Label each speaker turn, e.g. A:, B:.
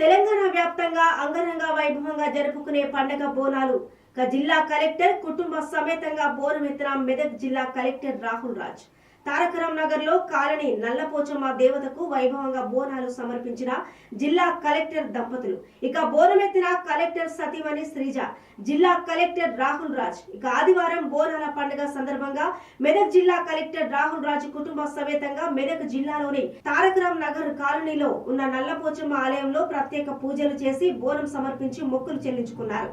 A: తెలంగాణ వ్యాప్తంగా అంగరంగ వైభవంగా జరుపుకునే పండగ బోనాలు. జిల్లా కలెక్టర్ కుటుంబ సమేతంగా బోనమెత్తిన మెదక్ జిల్లా కలెక్టర్ రాహుల్ రాజ్. తారకరాం నగర్లో కాలనీ నల్లపోచమ్మ దేవతకు వైభవంగా బోనాలు సమర్పించిన జిల్లా కలెక్టర్ దంపతులు. ఇక బోనమెత్తిన కలెక్టర్ సతీమణి శ్రీజ జిల్లా కలెక్టర్ రాహుల్ రాజ్. ఇక ఆదివారం బోనాల పండుగ సందర్భంగా మెదక్ జిల్లా కలెక్టర్ రాహుల్ రాజ్ కుటుంబ సమేతంగా మెదక్ జిల్లాలోని తారకరాం నగర్ కాలనీలో ఉన్న నల్లపోచమ్మ ఆలయంలో ప్రత్యేక పూజలు చేసి బోనం సమర్పించి మొక్కులు చెల్లించుకున్నారు.